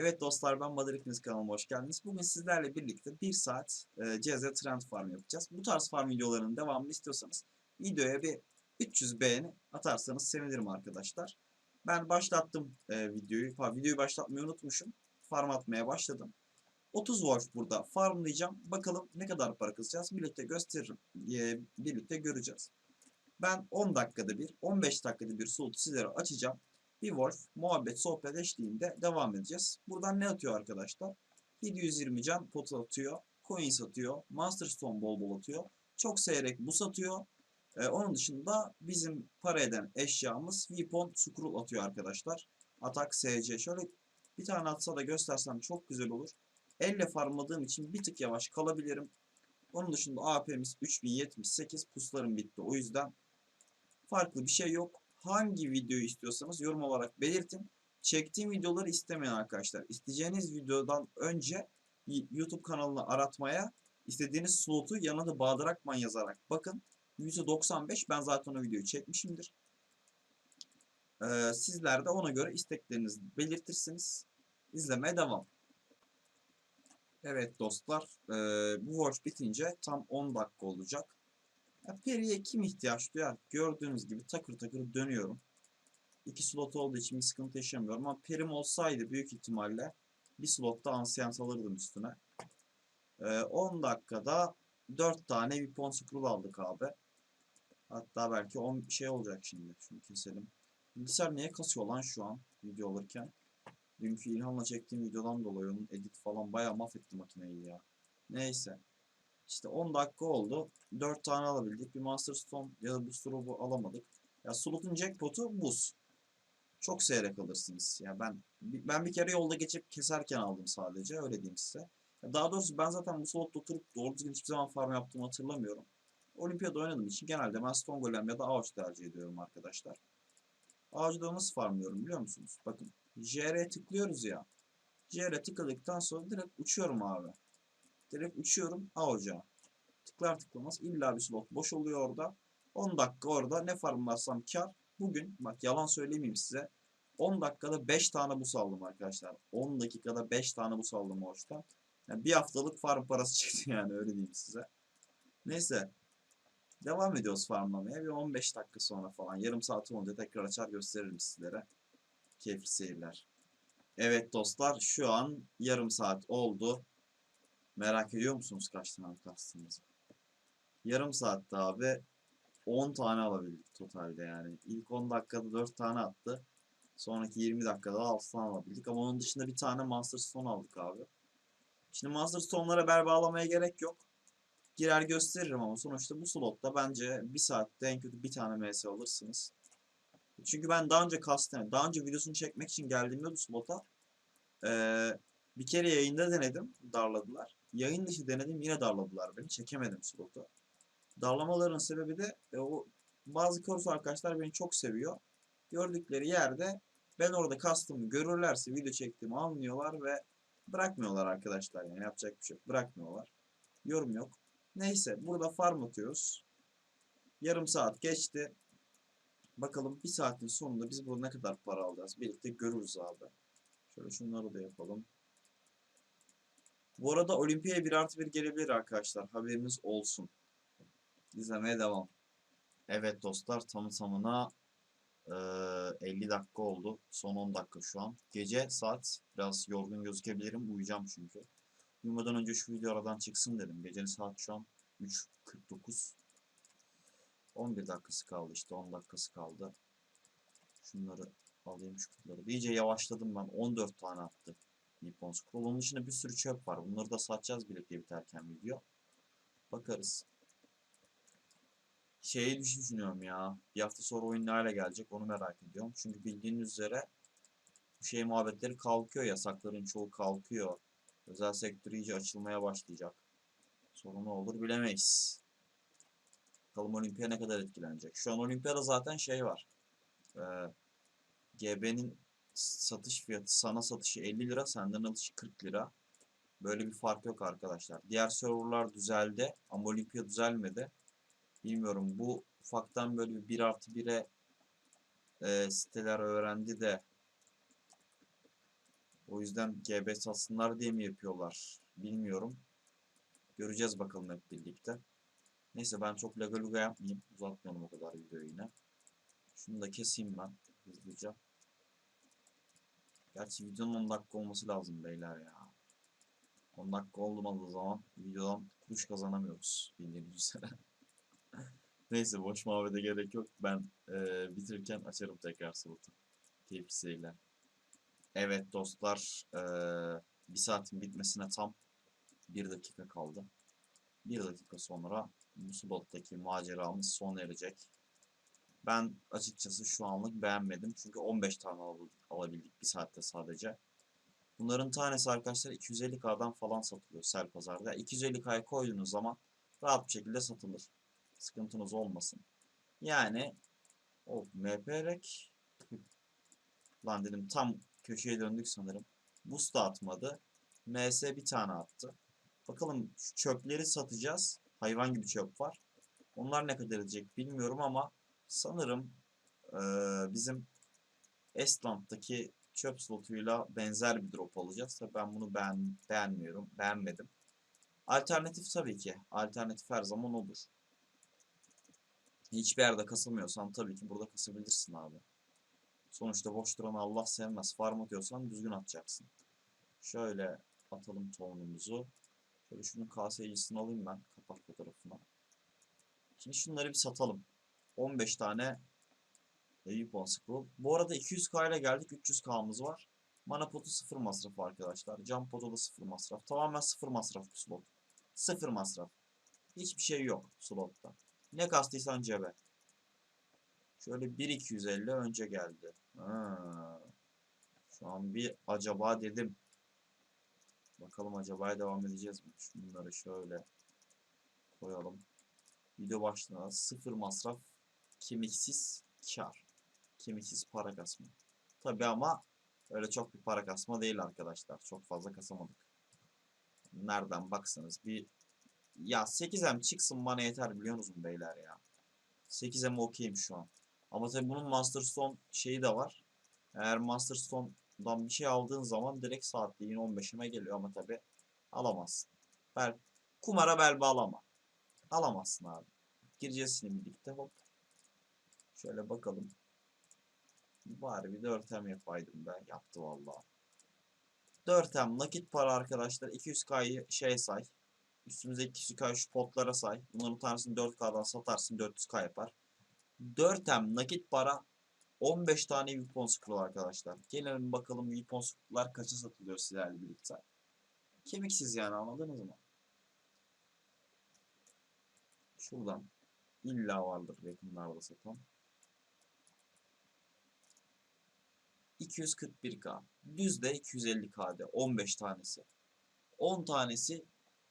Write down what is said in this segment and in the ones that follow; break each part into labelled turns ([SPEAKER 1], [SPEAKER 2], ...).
[SPEAKER 1] Evet dostlar ben Badır Hepiniz kanalıma hoş geldiniz. Bugün sizlerle birlikte 1 saat e, CZ Trend Farm yapacağız. Bu tarz farm videolarının devamını istiyorsanız videoya bir 300 beğeni atarsanız sevinirim arkadaşlar. Ben başlattım e, videoyu. Ha, videoyu başlatmayı unutmuşum. Farm atmaya başladım. 30 Wolf burada farmlayacağım. Bakalım ne kadar para kısacağız. Birlikte gösteririm. E, birlikte göreceğiz. Ben 10 dakikada bir, 15 dakikada bir slot sizlere açacağım. Bir Wolf muhabbet sohbet eşliğinde devam edeceğiz. Buradan ne atıyor arkadaşlar? 720 can pot atıyor. Coins atıyor. Master Stone bol bol atıyor. Çok seyrek buz atıyor. Ee, onun dışında bizim para eden eşyamız Weapon Scroll atıyor arkadaşlar. Atak SC. Şöyle bir tane atsa da göstersem çok güzel olur. Elle farmladığım için bir tık yavaş kalabilirim. Onun dışında AP'miz 3078. Puslarım bitti. O yüzden farklı bir şey yok hangi videoyu istiyorsanız yorum olarak belirtin. Çektiğim videoları istemeyin arkadaşlar. İsteyeceğiniz videodan önce YouTube kanalını aratmaya istediğiniz slotu yanına da Bahadır Akman yazarak bakın. %95 ben zaten o videoyu çekmişimdir. Ee, sizler de ona göre isteklerinizi belirtirsiniz. İzlemeye devam. Evet dostlar, e, bu watch bitince tam 10 dakika olacak. Ya Peri'ye kim ihtiyaç duyar? Gördüğünüz gibi takır takır dönüyorum. İki slot olduğu için bir sıkıntı yaşamıyorum ama Peri'm olsaydı büyük ihtimalle bir slotta ansiyans alırdım üstüne. Ee, 10 dakikada 4 tane Weapon Scroll aldık abi. Hatta belki 10 şey olacak şimdi. Şunu keselim. Bilgisayar niye kasıyor lan şu an video alırken? Dünkü İlhan'la çektiğim videodan dolayı onun edit falan bayağı mahvetti makineyi ya. Neyse. İşte 10 dakika oldu. 4 tane alabildik. Bir Master Stone ya da Booster Robo alamadık. Ya slotun jackpot'u buz. Çok seyrek alırsınız. Ya ben ben bir kere yolda geçip keserken aldım sadece. Öyle diyeyim size. Ya daha doğrusu ben zaten bu slotta oturup doğru düzgün hiçbir zaman farm yaptığımı hatırlamıyorum. Olimpiyada oynadığım için genelde ben Stone Golem ya da Ağaç tercih ediyorum arkadaşlar. Ağaçta nasıl farmlıyorum biliyor musunuz? Bakın. JR'ye tıklıyoruz ya. JR'ye tıkladıktan sonra direkt uçuyorum abi. Direkt uçuyorum A ocağı. Tıklar tıklamaz illa bir slot boş oluyor orada. 10 dakika orada ne farmlarsam kar. Bugün bak yalan söylemeyeyim size. 10 dakikada 5 tane bus aldım arkadaşlar. 10 dakikada 5 tane bus aldım hoştan. Yani bir haftalık farm parası çıktı yani öyle diyeyim size. Neyse. Devam ediyoruz farmlamaya. Bir 15 dakika sonra falan yarım saat olunca tekrar açar gösteririm sizlere. Keyifli seyirler. Evet dostlar şu an yarım saat oldu. Merak ediyor musunuz kaç tane kastığımızı? Yarım saatte abi 10 tane alabildik totalde yani. İlk 10 dakikada 4 tane attı. Sonraki 20 dakikada 6 tane alabildik. Ama onun dışında bir tane Master Stone aldık abi. Şimdi Master Stone'lara bağlamaya gerek yok. Girer gösteririm ama sonuçta bu slotta bence bir saatte en kötü bir tane MS alırsınız. Çünkü ben daha önce kastım, daha önce videosunu çekmek için geldiğimde bu slota ee, bir kere yayında denedim, darladılar. Yayın dışı denedim, yine darladılar beni. Çekemedim slotu. Darlamaların sebebi de e, o bazı korus arkadaşlar beni çok seviyor. Gördükleri yerde ben orada kastımı görürlerse video çektiğimi anlıyorlar ve bırakmıyorlar arkadaşlar yani yapacak bir şey yok. Bırakmıyorlar. Yorum yok. Neyse burada farm atıyoruz. Yarım saat geçti. Bakalım bir saatin sonunda biz burada ne kadar para alacağız. Birlikte görürüz abi. Şöyle şunları da yapalım. Bu arada Olimpiyaya 1 artı 1 gelebilir arkadaşlar. Haberiniz olsun. İzlemeye devam. Evet dostlar tamı tamına e, 50 dakika oldu. Son 10 dakika şu an. Gece saat biraz yorgun gözükebilirim. Uyuyacağım çünkü. Uyumadan önce şu video aradan çıksın dedim. Gecenin saat şu an 3.49. 11 dakikası kaldı işte 10 dakikası kaldı. Şunları alayım şu kutuları. İyice yavaşladım ben. 14 tane attı. Nippon Scroll. Onun dışında bir sürü çöp var. Bunları da satacağız birlikte biterken video. Bakarız. Şeyi düşünüyorum ya. Bir hafta sonra oyun ne hale gelecek onu merak ediyorum. Çünkü bildiğiniz üzere bu şey muhabbetleri kalkıyor. Yasakların çoğu kalkıyor. Özel sektör iyice açılmaya başlayacak. Sorun ne olur bilemeyiz. Bakalım Olimpiya ne kadar etkilenecek. Şu an Olimpiyada zaten şey var. Ee, GB'nin satış fiyatı sana satışı 50 lira, senden alışı 40 lira. Böyle bir fark yok arkadaşlar. Diğer serverlar düzeldi ama Olimpiya düzelmedi. Bilmiyorum bu ufaktan böyle bir 1 artı 1'e e, siteler öğrendi de O yüzden GB satsınlar diye mi yapıyorlar bilmiyorum. Göreceğiz bakalım hep birlikte. Neyse ben çok laga yapmayayım. Uzatmayalım o kadar videoyu yine. Şunu da keseyim ben hızlıca. Gerçi videonun 10 dakika olması lazım beyler ya. 10 dakika olmadığı zaman videodan kuruş kazanamıyoruz bildiğiniz üzere. Neyse boş muhabbete gerek yok. Ben eee, bitirirken açarım tekrar slotu. Keyifli seyirler. Evet dostlar, eee, bir saatin bitmesine tam bir dakika kaldı. Bir dakika sonra bu slottaki maceramız sona erecek. Ben açıkçası şu anlık beğenmedim. Çünkü 15 tane al- alabildik bir saatte sadece. Bunların tanesi arkadaşlar 250k'dan falan satılıyor sel pazarda. 250k'ya koyduğunuz zaman rahat bir şekilde satılır. Sıkıntınız olmasın. Yani o MPRek lan dedim tam köşeye döndük sanırım. Boost da atmadı. MS bir tane attı. Bakalım şu çöpleri satacağız. Hayvan gibi çöp var. Onlar ne kadar edecek bilmiyorum ama sanırım eee, bizim Estland'daki çöp slotuyla benzer bir drop alacağız. Tabii ben bunu beğen, beğenmiyorum, beğenmedim. Alternatif tabii ki. Alternatif her zaman olur. Hiçbir yerde kasılmıyorsan tabii ki burada kasabilirsin abi. Sonuçta boş duran Allah sevmez. Farm atıyorsan düzgün atacaksın. Şöyle atalım tohumumuzu. Şöyle şunun KS'cisini alayım ben kapak fotoğrafına. Şimdi şunları bir satalım. 15 tane Weapon Scroll. Bu arada 200k ile geldik. 300k'mız var. Mana potu 0 masraf arkadaşlar. Jump potu da 0 masraf. Tamamen 0 masraf bu slot. 0 masraf. Hiçbir şey yok slotta. Ne kastıysan cebe. Şöyle 1250 önce geldi. Ha. Şu an bir acaba dedim. Bakalım acaba devam edeceğiz mi? Şunları şöyle koyalım. Video başlığına sıfır masraf, kemiksiz kar. Kemiksiz para kasma. Tabi ama öyle çok bir para kasma değil arkadaşlar. Çok fazla kasamadık. Nereden baksanız bir ya 8M çıksın bana yeter biliyor musunuz beyler ya. 8M okeyim şu an. Ama tabi bunun Master Stone şeyi de var. Eğer Master Stone'dan bir şey aldığın zaman direkt saatliğin 15'ime geliyor ama tabi alamazsın. Bel, kumara bel bağlama. Alamazsın abi. Gireceğiz şimdi birlikte hop. Şöyle bakalım. Bari bir 4M yapaydım be. Yaptı vallahi. 4M nakit para arkadaşlar. 200K'yı şey say. Üstümüze 200K şu potlara say. Bunların tanesini 4K'dan satarsın 400K yapar. 4M nakit para 15 tane Weapon Scroll arkadaşlar. Gelelim bakalım Weapon Scroll'lar kaça satılıyor sizlerle birlikte. Kemiksiz yani anladınız mı? Şuradan illa vardır yakınlarda satan. 241k. Düzde 250k'de 15 tanesi. 10 tanesi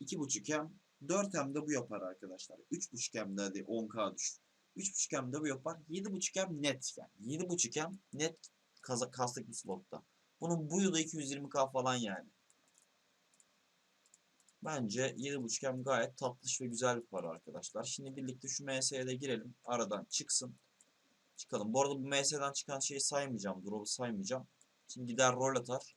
[SPEAKER 1] 2.5M. 4M de bu yapar arkadaşlar. 3.5M de hadi 10k düşün. 3.5M de bu yapar. 7.5M net yani. 7.5M net kaza, kastık bir slotta. Bunun buyu da 220k falan yani. Bence 7.5M gayet tatlış ve güzel bir para arkadaşlar. Şimdi birlikte şu MS'ye de girelim. Aradan çıksın. Çıkalım. Bu arada bu MS'den çıkan şeyi saymayacağım. Drop'u saymayacağım. Şimdi gider rol atar.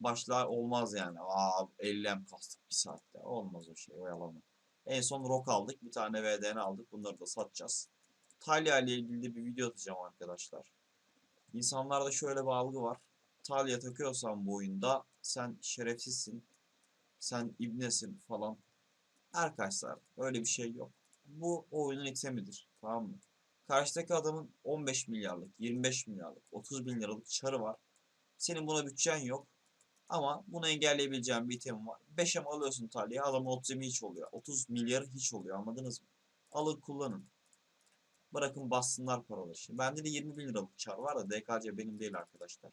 [SPEAKER 1] Başlar olmaz yani. Aa 50M kastık bir saatte. Olmaz o şey. O yalan. En son rock aldık. Bir tane VDN aldık. Bunları da satacağız. Talia ile ilgili de bir video atacağım arkadaşlar. İnsanlarda şöyle bir algı var. Talia takıyorsan bu oyunda sen şerefsizsin. Sen ibnesin falan. Arkadaşlar öyle bir şey yok. Bu oyunun eksemidir. Tamam mı? Karşıdaki adamın 15 milyarlık, 25 milyarlık, 30 bin liralık çarı var. Senin buna bütçen yok. Ama bunu engelleyebileceğin bir item var. 5'e alıyorsun Talya'ya adamın 30 hiç oluyor. 30 milyarı hiç oluyor anladınız mı? Alın kullanın. Bırakın bassınlar paraları. Şimdi bende de 20 bin liralık çar var da DKC benim değil arkadaşlar.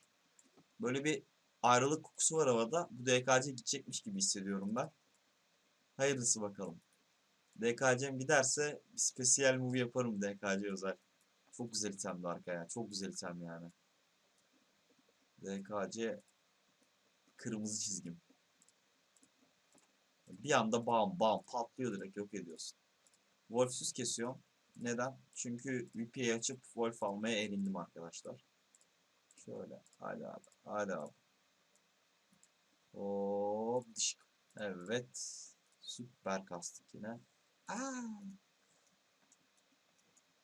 [SPEAKER 1] Böyle bir ayrılık kokusu var havada. Bu DKC gidecekmiş gibi hissediyorum ben. Hayırlısı bakalım. DKC'm giderse bir spesiyel movie yaparım DKC özel. Çok güzel itemdi arkaya. Çok güzel item yani. DKC kırmızı çizgim. Bir anda bam bam patlıyor direkt yok ediyorsun. Wolfsuz kesiyorum. Neden? Çünkü VP'yi açıp Wolf almaya erindim arkadaşlar. Şöyle. Hadi abi. Hadi abi. Hop dışık. Evet. Süper kastık yine.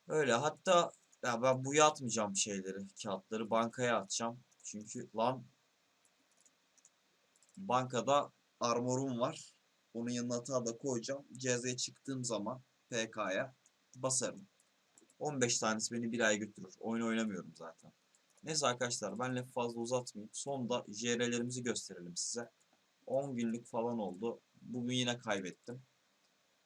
[SPEAKER 1] Öyle hatta ya ben buya atmayacağım şeyleri, kağıtları bankaya atacağım. Çünkü lan bankada armorum var. Onun yanına hata da koyacağım. CZ'ye çıktığım zaman PK'ya basarım. 15 tanesi beni bir ay götürür. Oyun oynamıyorum zaten. Neyse arkadaşlar ben lafı fazla uzatmayayım. Sonda JR'lerimizi gösterelim size. 10 günlük falan oldu. Bugün yine kaybettim.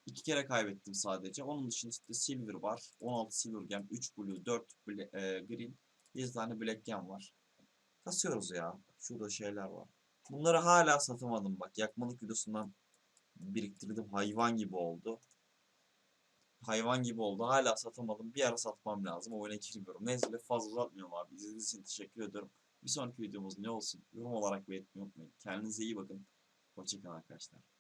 [SPEAKER 1] İki kere kaybettim sadece. Onun dışında işte silver var. 16 silver gem, 3 blue, 4 bla- e, green, 1 tane black gem var. Kasıyoruz ya. Şurada şeyler var. Bunları hala satamadım bak. Yakmalık videosundan biriktirdim. Hayvan gibi oldu. Hayvan gibi oldu. Hala satamadım. Bir ara satmam lazım. Oyuna girmiyorum. Neyse fazla uzatmıyorum abi. İzlediğiniz için teşekkür ediyorum. Bir sonraki videomuz ne olsun? Yorum olarak belirtmeyi unutmayın. Kendinize iyi bakın. Hoşçakalın arkadaşlar.